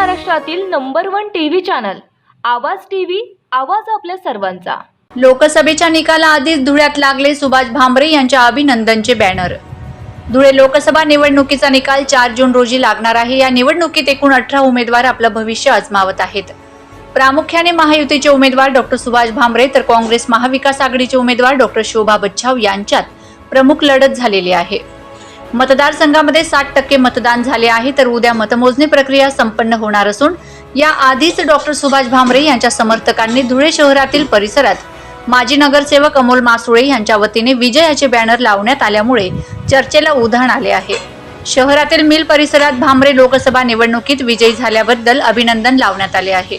महाराष्ट्रातील number one TV channel Awaaz TV Awaaz आपल्या सर्वांचा. लोकसभेच्या निकालाआधीच धुळ्यात लागले सुभाष भामरे यांच्या अभिनंदनचे बॅनर. धुळे लोकसभा निवडणुकीचा निकाल चार जून रोजी लागणार आहे. या निवडणुकीत एकूण अठरा उमेदवार आपलं भविष्य आजमावत आहेत. प्रामुख्याने महायुतीचे उमेदवार डॉक्टर सुभाष भामरे तर काँग्रेस महाविकास आघाडीचे उमेदवार डॉक्टर शोभा बच्छाव यांच्यात प्रमुख लढत झालेली आहे. मतदारसंघामध्ये साठ टक्के मतदान झाले आहे तर उद्या मतमोजणी प्रक्रिया संपन्न होणार असून या आधीच डॉक्टर सुभाष भामरे यांच्या समर्थकांनी धुळे शहरातील परिसरात माजी नगरसेवक अमोल मासुळे यांच्या वतीने विजयाचे बॅनर लावण्यात आल्यामुळे चर्चेला उधाण आले आहे. शहरातील मिल परिसरात भामरे लोकसभा निवडणुकीत विजयी झाल्याबद्दल अभिनंदन लावण्यात आले आहे.